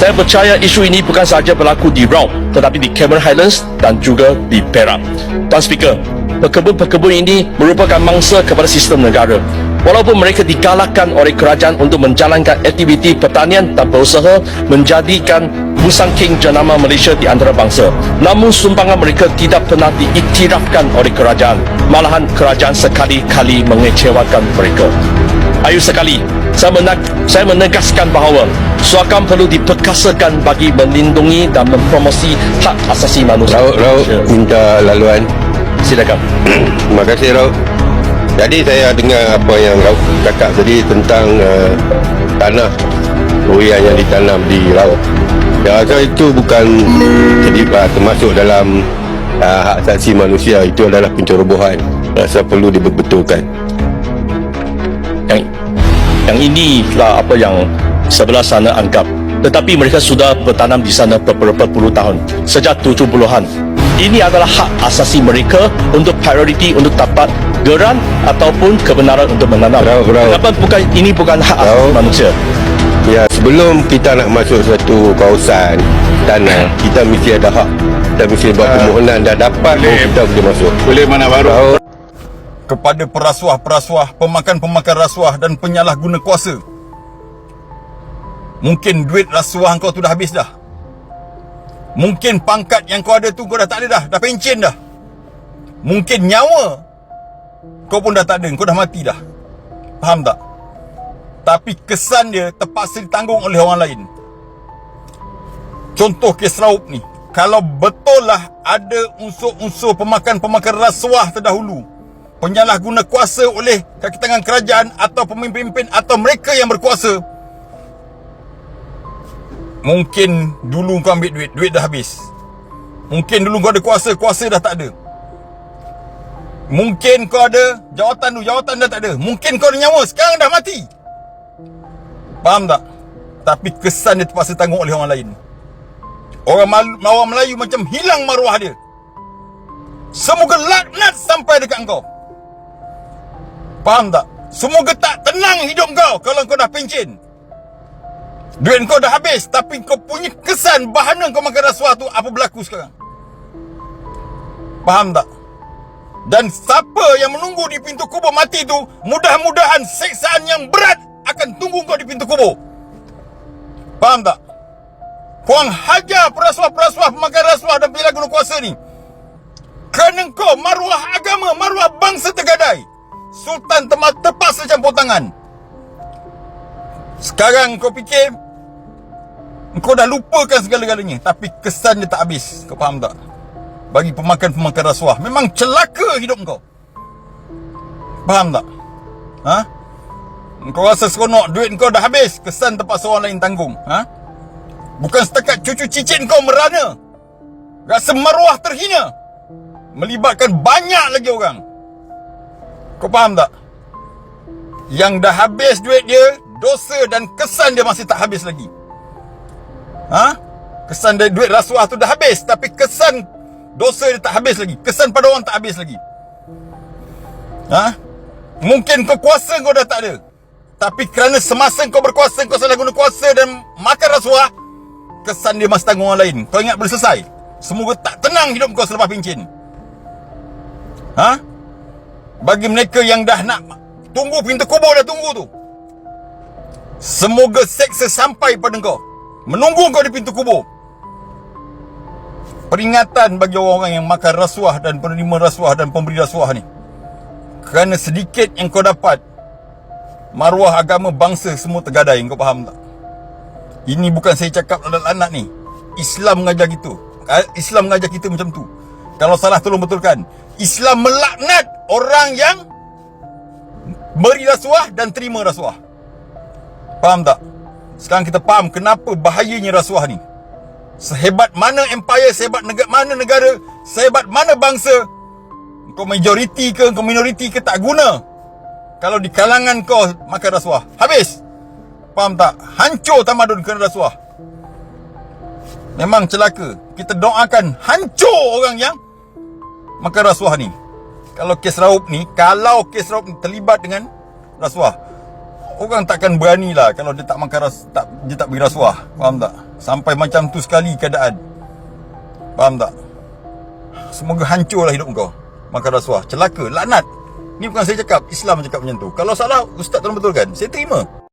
Saya percaya isu ini bukan sahaja berlaku di Rau tetapi di Cameron Highlands dan juga di Perak. Tuan Speaker, pekebun-pekebun ini merupakan mangsa kepada sistem negara. Walaupun mereka digalakkan oleh kerajaan untuk menjalankan aktiviti pertanian dan berusaha menjadikan Musang King jenama Malaysia di antara bangsa. Namun sumbangan mereka tidak pernah diiktirafkan oleh kerajaan. Malahan kerajaan sekali-kali mengecewakan mereka. Ayu sekali, saya, menag- saya menegaskan bahawa suakan perlu diperkasakan bagi melindungi dan mempromosi hak asasi manusia. Rauk, Rauk minta laluan. Silakan. Terima kasih Rauk. Jadi saya dengar apa yang Rauk cakap tadi tentang uh, tanah durian yang ditanam di Rauk. Saya rasa itu bukan jadi uh, termasuk dalam uh, hak asasi manusia. Itu adalah pencerobohan. Rasa perlu dibetulkan. Yang yang inilah apa yang sebelah sana anggap. Tetapi mereka sudah bertanam di sana beberapa puluh tahun. Sejak 70-an. Ini adalah hak asasi mereka untuk prioriti untuk dapat geran ataupun kebenaran untuk menanam. Rauk, Rauk. Kenapa bukan ini bukan hak asasi Rauk. manusia? Ya, sebelum kita nak masuk satu kawasan tanah, kita mesti ada hak. Kita mesti buat permohonan dah dapat baru kita boleh masuk. Boleh mana baru Rauk. Kepada perasuah-perasuah, pemakan-pemakan rasuah dan penyalahguna kuasa. Mungkin duit rasuah kau tu dah habis dah. Mungkin pangkat yang kau ada tu kau dah tak ada dah, dah pencen dah. Mungkin nyawa kau pun dah tak ada, kau dah mati dah. Faham tak? Tapi kesan dia terpaksa ditanggung oleh orang lain. Contoh kes Raup ni. Kalau betul lah ada unsur-unsur pemakan-pemakan rasuah terdahulu. Penyalahguna kuasa oleh kaki tangan kerajaan atau pemimpin-pemimpin atau mereka yang berkuasa. Mungkin dulu kau ambil duit, duit dah habis. Mungkin dulu kau ada kuasa, kuasa dah tak ada. Mungkin kau ada jawatan tu, jawatan dah tak ada. Mungkin kau ada nyawa, sekarang dah mati. Faham tak? Tapi kesan dia terpaksa tanggung oleh orang lain. Orang, orang Melayu macam hilang maruah dia. Semoga laknat sampai dekat kau. Faham tak? Semoga tak tenang hidup kau kalau kau dah pencen. Duit kau dah habis tapi kau punya kesan bahana kau makan rasuah tu apa berlaku sekarang. Faham tak? Dan siapa yang menunggu di pintu kubur mati tu mudah-mudahan seksaan yang berat akan tunggu kau di pintu kubur. Faham tak? Puang hajar perasuah-perasuah pemakan rasuah dan penyalahguna kuasa ni. Kerana kau maruah agama, maruah bangsa tergadai. Sultan terpaksa campur tangan. Sekarang kau fikir kau dah lupakan segala-galanya tapi kesan dia tak habis. Kau faham tak? Bagi pemakan-pemakan rasuah memang celaka hidup kau. Faham tak? Ha? Kau rasa seronok duit kau dah habis, kesan terpaksa orang lain tanggung, ha? Bukan setakat cucu cicit kau merana. Rasa maruah terhina. Melibatkan banyak lagi orang. Kau faham tak? Yang dah habis duit dia, dosa dan kesan dia masih tak habis lagi. Ha? Kesan dari duit rasuah tu dah habis tapi kesan dosa dia tak habis lagi. Kesan pada orang tak habis lagi. Ha? Mungkin kau kuasa kau dah tak ada. Tapi kerana semasa kau berkuasa kau salah guna kuasa dan makan rasuah, kesan dia masih tanggung orang lain. Kau ingat boleh selesai? Semoga tak tenang hidup kau selepas pencen. Ha? Bagi mereka yang dah nak tunggu pintu kubur dah tunggu tu. Semoga seksa sampai pada kau. Menunggu kau di pintu kubur. Peringatan bagi orang-orang yang makan rasuah dan penerima rasuah dan pemberi rasuah ni. Kerana sedikit yang kau dapat, maruah agama bangsa semua tergadai. Kau faham tak? Ini bukan saya cakap anak-anak ni. Islam mengajar gitu. Islam mengajar kita macam tu. Kalau salah tolong betulkan. Islam melaknat orang yang beri rasuah dan terima rasuah. Faham tak? Sekarang kita faham kenapa bahayanya rasuah ni. Sehebat mana empire, sehebat negara, mana negara, sehebat mana bangsa, kau majoriti ke, kau minoriti ke tak guna. Kalau di kalangan kau makan rasuah. Habis. Faham tak? Hancur tamadun kerana rasuah. Memang celaka. Kita doakan hancur orang yang makan rasuah ni. Kalau kes raup ni, kalau kes raup ni terlibat dengan rasuah, orang takkan berani lah kalau dia tak makan ras, tak, dia tak bagi rasuah. Faham tak? Sampai macam tu sekali keadaan. Faham tak? Semoga hancurlah hidup kau. Makan rasuah. Celaka. Laknat. Ni bukan saya cakap. Islam cakap macam tu. Kalau salah, ustaz tolong betulkan. Saya terima.